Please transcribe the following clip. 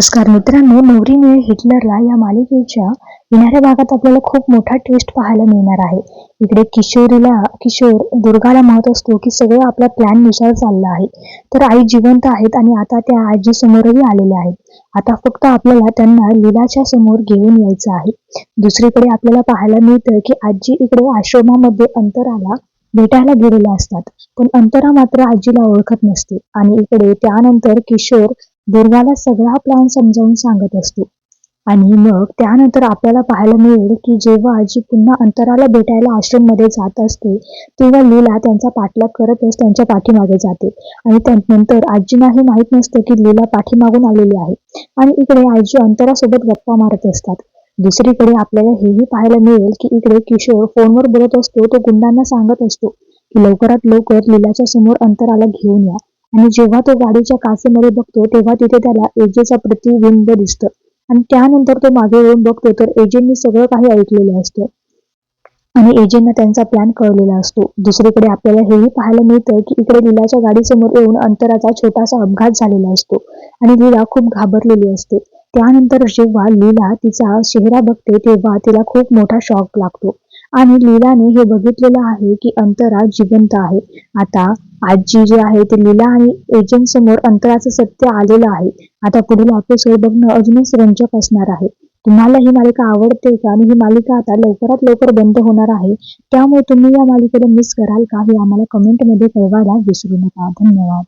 नमस्कार मित्रांनो नवरी हिटलरला या मालिकेच्या येणाऱ्या भागात आपल्याला खूप मोठा ट्विस्ट पाहायला मिळणार आहे. इकडे किशोरीला किशोर दुर्गाला म्हणत असतो की सगळं आपल्या प्लॅननुसार चाललं आहे. तर आई जिवंत आहेत आणि आता त्या आजी समोरही आलेल्या आहेत. आता फक्त आपल्याला त्यांना लीलाच्या समोर घेऊन यायचं आहे. दुसरीकडे आपल्याला पाहायला मिळतं की आजी इकडे आश्रमामध्ये अंतराला भेटायला गेलेल्या असतात. पण अंतरा मात्र आजीला ओळखत नसते. आणि इकडे त्यानंतर किशोर दुर्गाला सगळा प्लॅन समजावून सांगत असतो. आणि मग त्यानंतर आपल्याला पाहायला मिळेल की जेव्हा आजी पुन्हा अंतराला भेटायला आश्रममध्ये जात असते तेव्हा लीला त्यांचा पाठलाग करतच त्यांच्या पाठीमागे जाते. आणि त्यानंतर आजींनाही माहीत नसतं की लीला पाठीमागून आलेली आहे. आणि इकडे आजी अंतरासोबत गप्पा मारत असतात. दुसरीकडे आपल्याला हेही पाहायला मिळेल की इकडे किशोर फोनवर बोलत असतो तो गुंडांना सांगत असतो की लवकरात लवकर लीलाच्या समोर अंतराला घेऊन या. आणि जेव्हा तो गाडीच्या काचेमध्ये बघतो तेव्हा तिथे त्याला एजेचा प्रतिबिंब दिसतं. आणि त्यानंतर तो मागे येऊन बघतो तर एजेंनी सगळं काही ऐकलेलं असतं. आणि एजेंना त्यांचा प्लॅन कळलेला असतो. दुसरीकडे आपल्याला हेही पाहायला मिळतं की इकडे लीलाच्या गाडीसमोर येऊन अंतराचा छोटासा अपघात झालेला असतो आणि लीला खूप घाबरलेली असते. त्यानंतर जेव्हा लीला तिचा चेहरा बघते तेव्हा तिला खूप मोठा शॉक लागतो. आणि लीलाने हे बघितलेलं आहे की अंतरा जिवंत आहे. आता आजी जी आहे ती लीला आणि एजंट समोर अंतराचं सत्य आलेलं आहे. आता पुढील एपिसोड बघणं अजूनच रंजक असणार आहे. तुम्हाला ही मालिका आवडते का? आणि ही मालिका आता लवकरात लवकर बंद होणार आहे. त्यामुळे तुम्ही या मालिकेला मिस कराल का हे आम्हाला कमेंटमध्ये कळवायला विसरू नका. धन्यवाद.